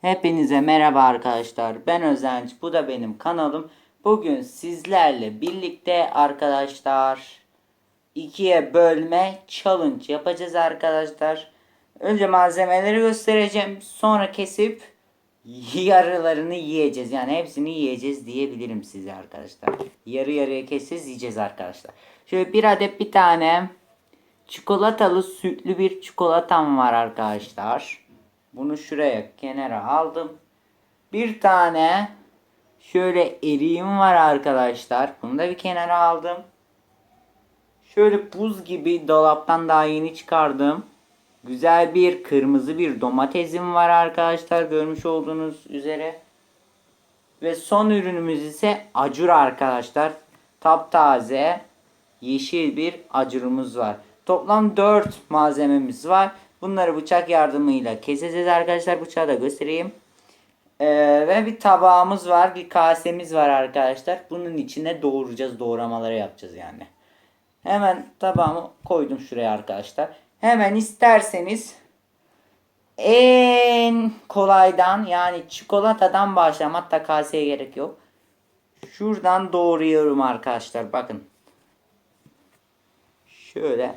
Hepinize merhaba arkadaşlar. Ben Özenç. Bu da benim kanalım. Bugün sizlerle birlikte arkadaşlar ikiye bölme challenge yapacağız arkadaşlar. Önce malzemeleri göstereceğim. Sonra kesip yarılarını yiyeceğiz. Yani hepsini yiyeceğiz diyebilirim size arkadaşlar. Yarı yarıya keseceğiz yiyeceğiz arkadaşlar. Şöyle bir adet bir tane çikolatalı sütlü bir çikolatam var arkadaşlar. Bunu şuraya kenara aldım. Bir tane şöyle eriğim var arkadaşlar. Bunu da bir kenara aldım. Şöyle buz gibi dolaptan daha yeni çıkardım. Güzel bir kırmızı bir domatesim var arkadaşlar. Görmüş olduğunuz üzere. Ve son ürünümüz ise acur arkadaşlar. Taptaze yeşil bir acurumuz var. Toplam 4 malzememiz var. Bunları bıçak yardımıyla keseceğiz arkadaşlar. Bıçağı da göstereyim. Ee, ve bir tabağımız var. Bir kasemiz var arkadaşlar. Bunun içine doğuracağız. Doğramaları yapacağız yani. Hemen tabağımı koydum şuraya arkadaşlar. Hemen isterseniz en kolaydan yani çikolatadan başlayalım. Hatta kaseye gerek yok. Şuradan doğruyorum arkadaşlar. Bakın. Şöyle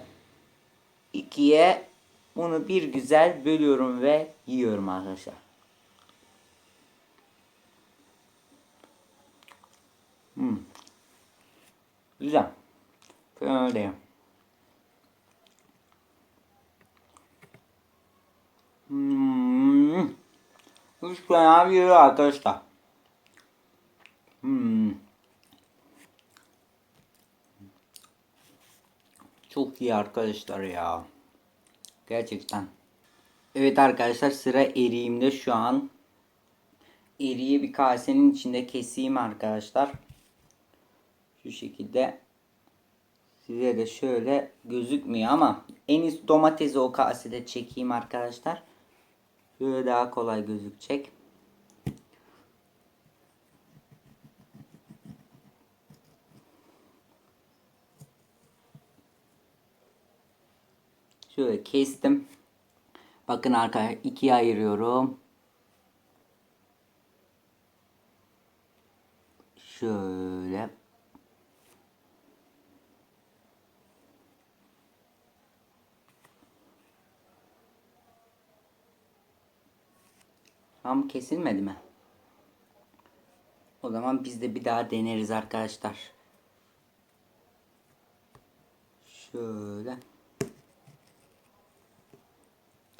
ikiye bunu bir güzel bölüyorum ve yiyorum arkadaşlar. Hmm. Güzel. Fena değil. Hmm. Hiç fena yeri arkadaşlar. Hmm. Çok iyi arkadaşlar ya. Gerçekten. Evet arkadaşlar sıra eriğimde şu an. Eriği bir kasenin içinde keseyim arkadaşlar. Şu şekilde. Size de şöyle gözükmüyor ama en üst domatesi o kasede çekeyim arkadaşlar. Şöyle daha kolay gözükecek. Şöyle kestim. Bakın arkadaşlar ikiye ayırıyorum. Şöyle. Tam kesilmedi mi? O zaman biz de bir daha deneriz arkadaşlar. Şöyle.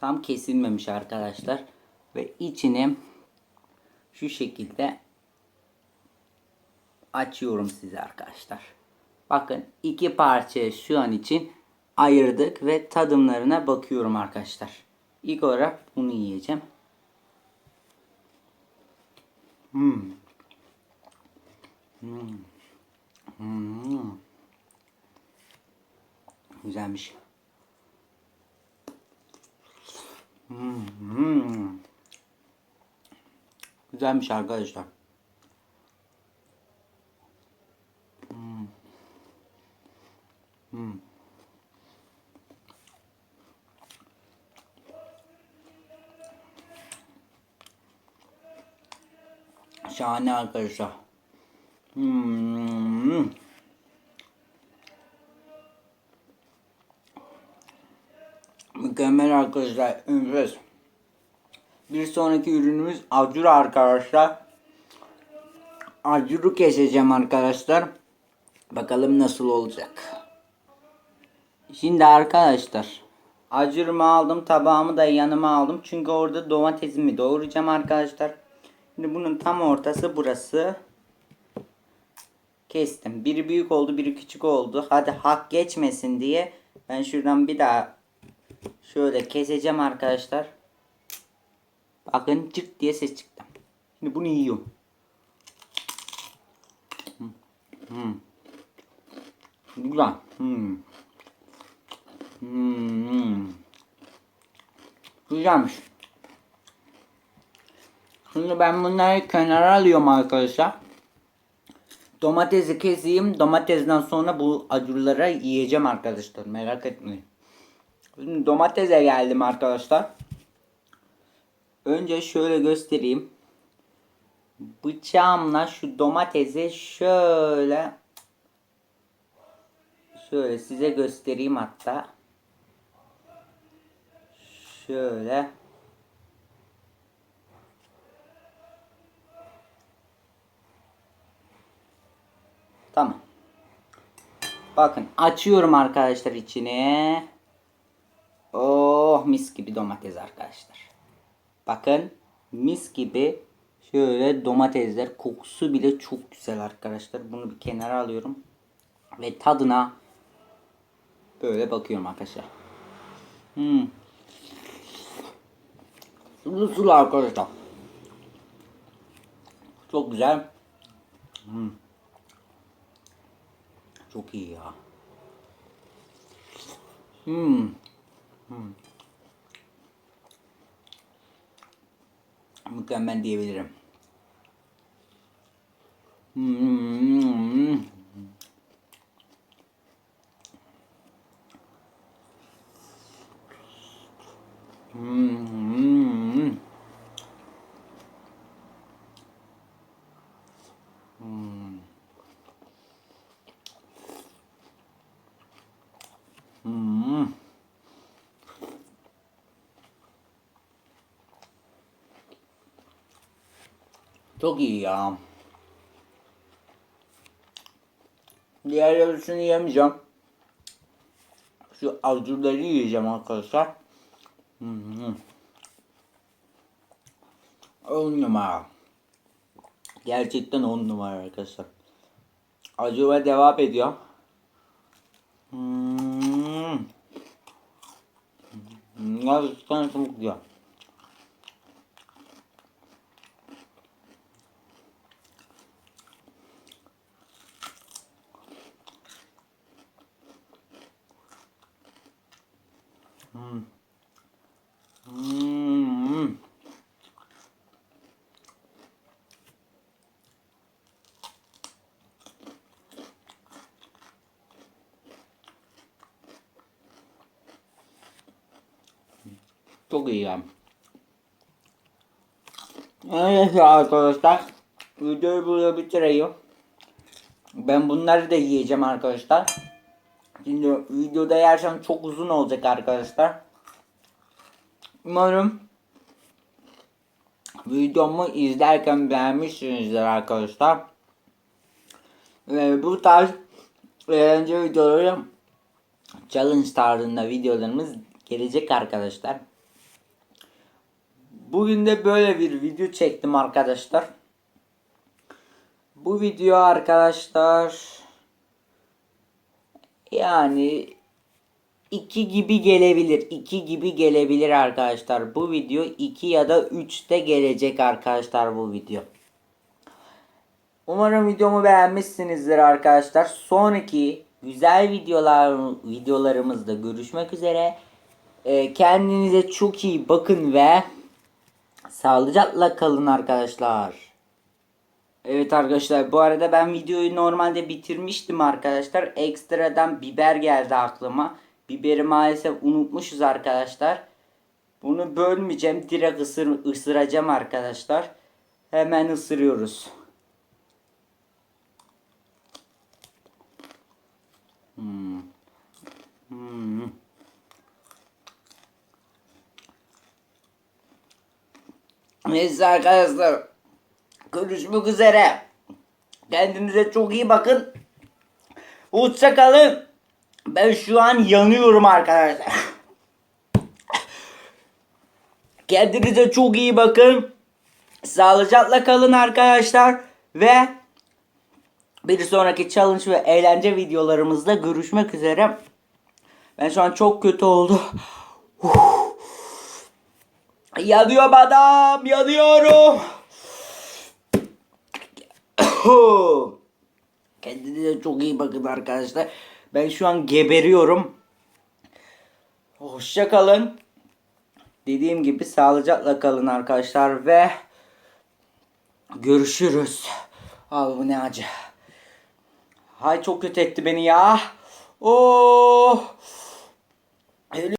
Tam kesilmemiş arkadaşlar. Ve içini şu şekilde açıyorum size arkadaşlar. Bakın iki parça şu an için ayırdık ve tadımlarına bakıyorum arkadaşlar. İlk olarak bunu yiyeceğim. Hmm. Hmm. Hmm. Güzelmiş. Hmm. Hmm. Güzelmiş arkadaşlar. Hmm. Hmm. Şahane arkadaşlar. Hmm. Mükemmel arkadaşlar. Enfes. Bir sonraki ürünümüz acur arkadaşlar. Acuru keseceğim arkadaşlar. Bakalım nasıl olacak. Şimdi arkadaşlar. Acurumu aldım. Tabağımı da yanıma aldım. Çünkü orada domatesimi doğrayacağım arkadaşlar. Şimdi bunun tam ortası burası. Kestim. Biri büyük oldu, biri küçük oldu. Hadi hak geçmesin diye ben şuradan bir daha şöyle keseceğim arkadaşlar. Bakın cırt diye ses çıktı. Şimdi bunu yiyorum. Hmm. Hmm. Güzel. Hmm. Hmm. Güzelmiş. Şimdi ben bunları kenara alıyorum arkadaşlar. Domatesi keseyim. Domatesden sonra bu acurları yiyeceğim arkadaşlar. Merak etmeyin. Şimdi domatese geldim arkadaşlar. Önce şöyle göstereyim. Bıçağımla şu domatesi şöyle şöyle size göstereyim hatta. Şöyle. Tamam. Bakın açıyorum arkadaşlar içine. Oh mis gibi domates arkadaşlar. Bakın mis gibi şöyle domatesler kokusu bile çok güzel arkadaşlar. Bunu bir kenara alıyorum. Ve tadına böyle bakıyorum arkadaşlar. Hmm. Sulu sulu arkadaşlar. Çok güzel. Hmm. Çok iyi ya. Hmm. Hmm. Mükemmel diyebilirim. Hmm. Hmm. Hmm. Hmm. Çok iyi ya. Diğer yarısını yemeyeceğim. Şu avcıları yiyeceğim arkadaşlar. Hmm. On numara. Gerçekten on numara arkadaşlar. Acıma devam ediyor. Hmm. Gerçekten çok güzel. Hmm. Hmm. Çok iyi ya. Evet arkadaşlar. Videoyu burada bitireyim. Ben bunları da yiyeceğim arkadaşlar. Şimdi videoda yersem çok uzun olacak arkadaşlar. Umarım videomu izlerken beğenmişsinizdir arkadaşlar. Ve bu tarz eğlence videoları challenge tarzında videolarımız gelecek arkadaşlar. Bugün de böyle bir video çektim arkadaşlar. Bu video arkadaşlar yani 2 gibi gelebilir. 2 gibi gelebilir arkadaşlar. Bu video 2 ya da 3'te gelecek arkadaşlar bu video. Umarım videomu beğenmişsinizdir arkadaşlar. Sonraki güzel videolar videolarımızda görüşmek üzere. Ee, kendinize çok iyi bakın ve sağlıcakla kalın arkadaşlar. Evet arkadaşlar bu arada ben videoyu normalde bitirmiştim arkadaşlar. Ekstradan biber geldi aklıma. Biberi maalesef unutmuşuz arkadaşlar. Bunu bölmeyeceğim. Direkt ısır, ısıracağım arkadaşlar. Hemen ısırıyoruz. Hmm. Hmm. Neyse arkadaşlar. Görüşmek üzere. Kendinize çok iyi bakın. Hoşça kalın. Ben şu an yanıyorum arkadaşlar. Kendinize çok iyi bakın. Sağlıcakla kalın arkadaşlar. Ve bir sonraki challenge ve eğlence videolarımızda görüşmek üzere. Ben şu an çok kötü oldu. Yanıyorum adam. Yanıyorum. Kendinize çok iyi bakın arkadaşlar. Ben şu an geberiyorum. Hoşça kalın. Dediğim gibi sağlıcakla kalın arkadaşlar ve görüşürüz. Abi bu ne acı. Hay çok kötü etti beni ya. Oh.